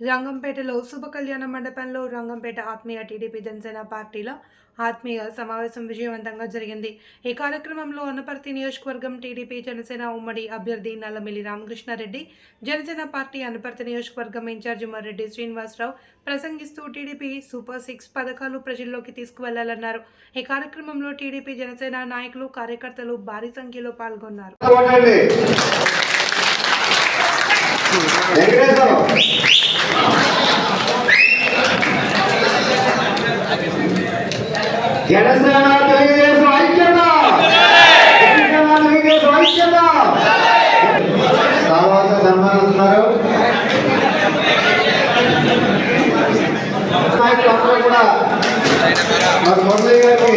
రంగంపేటలో శుభ కళ్యాణ మండపంలో రంగంపేట ఆత్మీయ టీడీపీ జనసేన పార్టీల ఆత్మీయ సమావేశం విజయవంతంగా జరిగింది. ఈ కార్యక్రమంలో అనపర్తి నియోజకవర్గం టీడీపీ జనసేన ఉమ్మడి అభ్యర్థి నల్లమిల్లి రామకృష్ణారెడ్డి జనసేన పార్టీ అనపర్తి నియోజకవర్గం ఇన్ఛార్జి మర్రెడ్డి శ్రీనివాసరావు ప్రసంగిస్తూ టీడీపీ సూపర్ సిక్స్ పథకాలు ప్రజల్లోకి తీసుకువెళ్ళాలన్నారు. ఈ కార్యక్రమంలో టీడీపీ జనసేన నాయకులు కార్యకర్తలు భారీ సంఖ్యలో పాల్గొన్నారు. జనసేన తెలుగుదేశం ఐక్యత! తెలుగుదేశం ఐక్యత! తర్వాత సన్మానిస్తున్నారు నాయకులందరూ కూడా మరి మురళి గారికి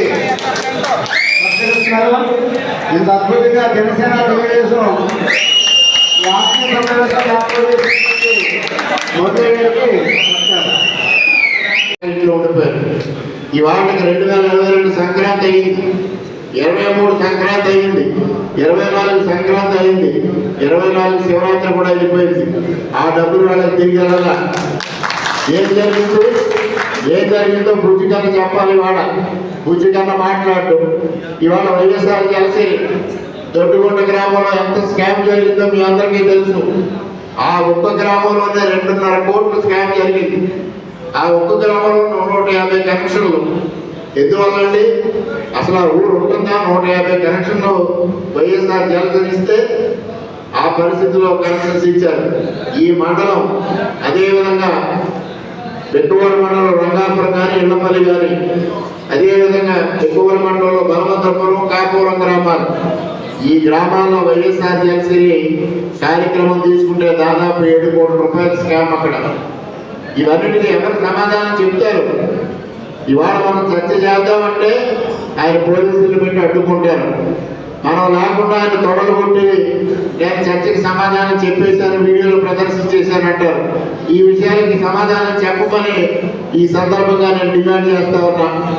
ఇంత అద్భుతంగా జనసేన తెలుగుదేశం ఈ ఆత్మీయ సమావేశాన్ని ఏర్పాటు చేసినటువంటి మురళి గారికి నమస్కారం. ఇంట్లో ఉండిపోయారు ఇవాళకి రెండు వేల ఇరవై రెండు సంక్రాంతి అయింది. ఇరవై మూడు సంక్రాంతి అయింది. ఇరవై నాలుగు సంక్రాంతి అయింది. ఇరవై నాలుగు శివరాత్రి కూడా అయిపోయింది ఆ డబ్బులు వాళ్ళకి తిరిగి వెళ్ళాలా? ఏం జరిగింది ఏం జరిగిందో బుజ్జి కన్నా చెప్పాలి ఇవాళ. బుజ్జి కన్నా మాట్లాడు. ఇవాళ వైఎస్ఆర్ కలిసి దొడ్డుగుంట గ్రామంలో ఎంత స్కామ్ జరిగిందో మీ అందరికీ తెలుసు. ఆ ఒక్క గ్రామంలోనే రెండున్నర కోట్లు స్కామ్ జరిగింది. ఆ ఒక్క గ్రామంలో నూట యాభై కనెక్షన్లు. ఎందువల్ల అండి అసలు ఆ ఊరు ఉంటుందా? నూట యాభై కనెక్షన్లు వైఎస్ఆర్ జలసన్ ఆ పరిస్థితిలో కనెక్షన్స్ ఇచ్చారు. ఈ మండలం అదేవిధంగా పెట్టుబడి మండలం రంగాపురం కానీ ఇళ్ళపల్లి కానీ అదేవిధంగా పెట్టుబడి మండలంలో బలవంతపురం కాపురం గ్రామాలు. ఈ గ్రామాల్లో వైఎస్ఆర్ జలసిరి కార్యక్రమం తీసుకుంటే దాదాపు ఏడు కోట్ల రూపాయల స్కామ్ అక్కడ. ఇవన్నిటికీ ఎవరు సమాధానం చెప్తారు? ఇవాళ మనం చర్చ చేద్దామంటే ఆయన పోలీసులు పెట్టి అడ్డుకుంటారు. మనం లేకుండా ఆయన తొడలు కొట్టి నేను చర్చకి సమాధానం చెప్పేశాను వీడియోలో ప్రదర్శించేశానంటారు ఈ విషయానికి సమాధానం చెప్పమని ఈ సందర్భంగా నేను డిమాండ్ చేస్తా ఉన్నా.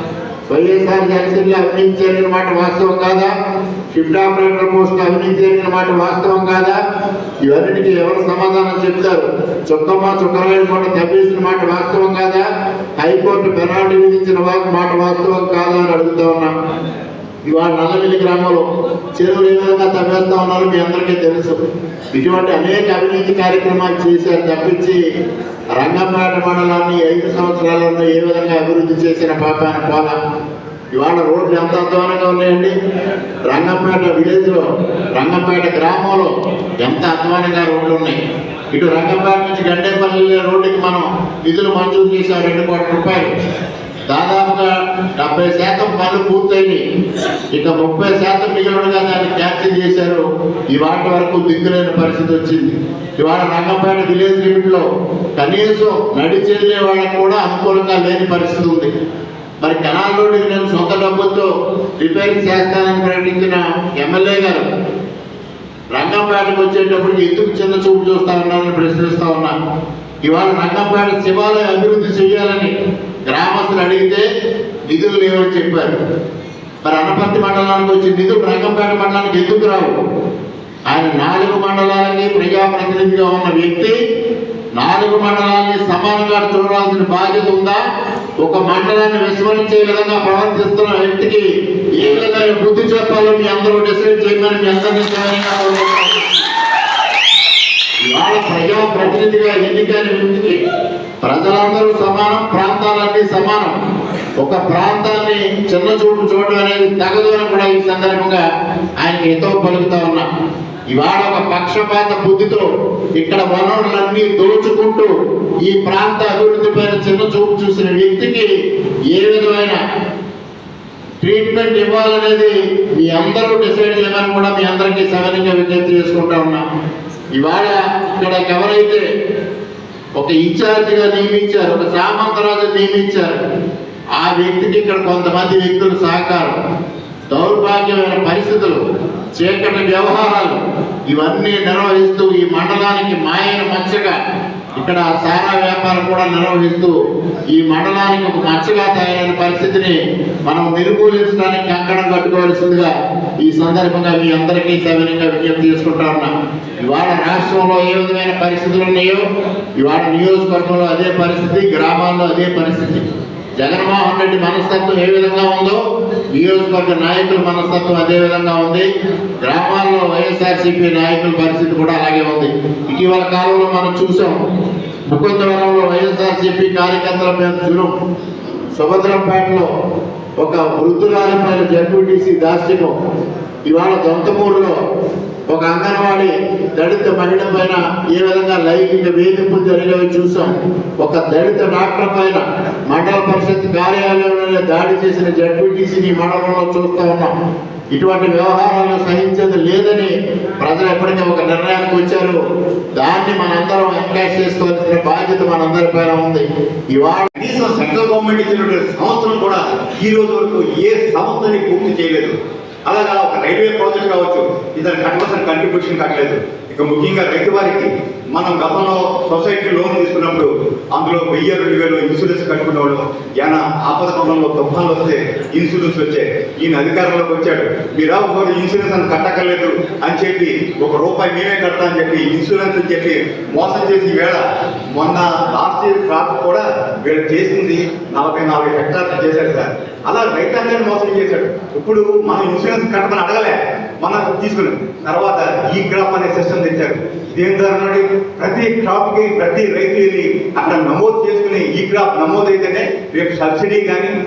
వైఎస్ఆర్ జనసేనలో అవినీతి మాట వాస్తవం కాదా? షిఫ్ట్ ఆపరేటర్ పోస్ట్ అవినీతి జరిగిన మాట వాస్తవం కాదా? ఇవన్నిటికీ ఎవరు సమాధానం చెప్తారు? చుక్కమ్మ చుక్కరాయని మాట తప్పేసిన మాట వాస్తవం కాదా? హైకోర్టు పెనాల్టీ విధించిన మాట వాస్తవం కాదా అని అడుగుతా ఉన్నా. ఇవాళ నల్లమిల్లి గ్రామంలో చెరువులు ఏ విధంగా తవ్వేస్తా ఉన్నారో మీ అందరికీ తెలుసు. ఇటువంటి అనేక అవినీతి కార్యక్రమాలు చేశారు తప్పించి రంగంపేట మండలాన్ని ఐదు సంవత్సరాలలో ఏ విధంగా అభివృద్ధి చేసిన పాపాన పోల? ఇవాళ రోడ్లు ఎంత అధ్వానంగా ఉన్నాయండి? రంగంపేట విలేజ్లో రంగంపేట గ్రామంలో ఎంత అధ్వానంగా రోడ్లు ఉన్నాయి? ఇటు రంగంపేట నుంచి గండేపల్లి రోడ్డుకి మనం నిధులు మంజూరు చేసాం రెండు కోట్ల రూపాయలు. దాదాపుగా డెబ్బై శాతం పనులు పూర్తయింది ఇక ముప్పై శాతం మిగిలినగా దాన్ని క్యాన్సిల్ చేశారు. ఇవాటి వరకు దిక్కులేని పరిస్థితి వచ్చింది. ఇవాళ రంగంపేట విలేజ్ లిమిట్లో కనీసం నడిచెళ్ళే వాళ్ళకి కూడా అనుకూలంగా లేని పరిస్థితి ఉంది. మరి కెనాల్ రోడ్డుకి నేను సొంత డబ్బులతో రిపేరింగ్ చేస్తానని ప్రకటించిన ఎమ్మెల్యే గారు రంగంపేటకు వచ్చేటప్పుడు ఎందుకు చిన్న చూపు చూస్తా ప్రశ్నిస్తా ఉన్నా. ఇవాళ రంగంపేట శివాలయం అభివృద్ధి చేయాలని గ్రామస్తులు అడిగితే నిధులు లేవని చెప్పారు. మరి అనపర్తి మండలానికి వచ్చి నిధులు రంగంపేట మండలానికి ఎందుకు రావు? ఆయన నాలుగు మండలాలకి ప్రజాప్రతినిధిగా ఉన్న వ్యక్తి నాలుగు మండలాన్ని సమానంగా చూడాల్సిన బాధ్యత ఉందా? ఒక మండలాన్ని విస్మరించే విధంగా ప్రవర్తిస్తున్న వ్యక్తికి ఏ విధంగా బుద్ధి చెప్పాలో మీ అందరూ డిసైడ్ చేయమని మీ అందరినీ ఇవాళ ప్రజా ప్రతినిధిగా ఎన్నికైన వ్యక్తికి ప్రజలందరూ సమానం ప్రాంతాలన్నీ సమానం. ఒక ప్రాంతాన్ని చిన్న చూపు చూడడం అనేది తగదు అని కూడా ఈ సందర్భంగా ఆయనకి ఎంతో పలుకుతా ఉన్నా. ఇవాళ ఒక పక్షపాత బుద్ధితో ఇక్కడ వనరులన్నీ దోచుకుంటూ ఈ ప్రాంత అభివృద్ధి పైన చిన్న చూపు చూసిన వ్యక్తికి ఏ విధమైన ట్రీట్మెంట్ ఇవ్వాలనేది మీ అందరూ డిసైడ్ చేయమని కూడా మీ అందరికీ సవరంగా విజ్ఞప్తి చేసుకుంటా ఉన్నా. ఇవాళ ఇక్కడ ఎవరైతే ఒక ఇన్ఛార్జిగా నియమించారు ఒక సామంతరాజు నియమించారు ఆ వ్యక్తికి ఇక్కడ కొంతమంది వ్యక్తులు సహకారం. దౌర్భాగ్యమైన పరిస్థితులు. చీకటి వ్యవహారాలు ఇవన్నీ నిర్వహిస్తూ ఈ మండలానికి మాయన మచ్చగా ఇక్కడ సారా వ్యాపారం కూడా నిర్వహిస్తూ ఈ మండలానికి ఒక మచ్చగా తయారైన పరిస్థితిని మనం నిర్మూలించడానికి కంకణం కట్టుకోవాల్సిందిగా ఈ సందర్భంగా మీ అందరికీ సవినంగా విజ్ఞప్తి చేసుకుంటా ఉన్నాం. ఇవాళ రాష్ట్రంలో ఏ విధమైన పరిస్థితులు ఉన్నాయో ఇవాళ నియోజకవర్గంలో అదే పరిస్థితి గ్రామాల్లో అదే పరిస్థితి. జగన్మోహన్ రెడ్డి మనస్తత్వం ఏ విధంగా ఉందో నియోజకవర్గ నాయకుల మనస్తత్వం అదే విధంగా ఉంది. గ్రామాల్లో వైఎస్ఆర్సీపీ నాయకుల పరిస్థితి కూడా అలాగే ఉంది. ఇటీవల కాలంలో మనం చూసాం ముకుందవరంలో వైఎస్ఆర్సీపీ కార్యకర్తల మీద జులుం సుభద్రంపేటలో ఒక వృద్ధురాలిపైన జడ్పీటీసీ దాస్తికం ఇవాళ దొంతమూరులో ఒక అంగన్వాడీ దళిత మహిళ పైన ఏ విధంగా లైంగిక వేధింపులు జరిగాయో చూసాం. ఒక దళిత డాక్టర్ పైన మండల పరిషత్ కార్యాలయంలోనే దాడి చేసిన జడ్పీటీసీని మండలంలో చూస్తూ ఉన్నాం. ఇటువంటి వ్యవహారాలు సహించేది లేదని ప్రజలు ఎప్పటికీ ఒక నిర్ణయానికి వచ్చారు. దాన్ని మనందరం ఎంకరేజ్ చేసుకోవాల్సిన బాధ్యత మనందరిపైన ఉంది. ఇవాళ కనీసం సెంట్రల్ గవర్నమెంట్ ఇచ్చినటువంటి సంస్థలు కూడా ఈ రోజు వరకు ఏ సంస్థని పూర్తి చేయలేదు. అలాగా ఒక రైల్వే ప్రాజెక్ట్ కావచ్చు ఇతను కట్టవలసిన కంట్రిబ్యూషన్ కావట్లేదు. ఇక ముఖ్యంగా రైతు వారికి మనం గతంలో సొసైటీ లోన్ తీసుకున్నప్పుడు అందులో వెయ్యి రెండు వేలు ఇన్సూరెన్స్ కట్టుకునే వాళ్ళు ఏమైనా ఆపద కాలంలో తుఫాన్లు వస్తే ఇన్సూరెన్స్ వచ్చాయి ఈయన అధికారంలోకి వచ్చాడు. మీరు ఒక ఇన్సూరెన్స్ అని కట్టక్కర్లేదు అని చెప్పి ఒక రూపాయి మేమే కడతా అని చెప్పి ఇన్సూరెన్స్ అని చెప్పి మోసం చేసి వేళ మొన్న లాస్ట్ ఇయర్ క్రాప్ కూడా వీళ్ళు చేసింది నలభై నాలుగు హెక్టార్లు చేశారు సార్. అలా రైతాంగాన్ని మోసం చేశాడు. ఇప్పుడు మనం ఇన్సూరెన్స్ కట్టమని అడగలే. మన తీసుకున్నాం. తర్వాత ఈ క్రాప్ అనే సిస్టమ్ తెచ్చారు. దేని ద్వారా ప్రతి క్రాప్కి ప్రతి రైతు వెళ్ళి అక్కడ నమోదు చేసుకుని ఈ క్రాప్ నమోదు అయితేనే రేపు సబ్సిడీ కానీ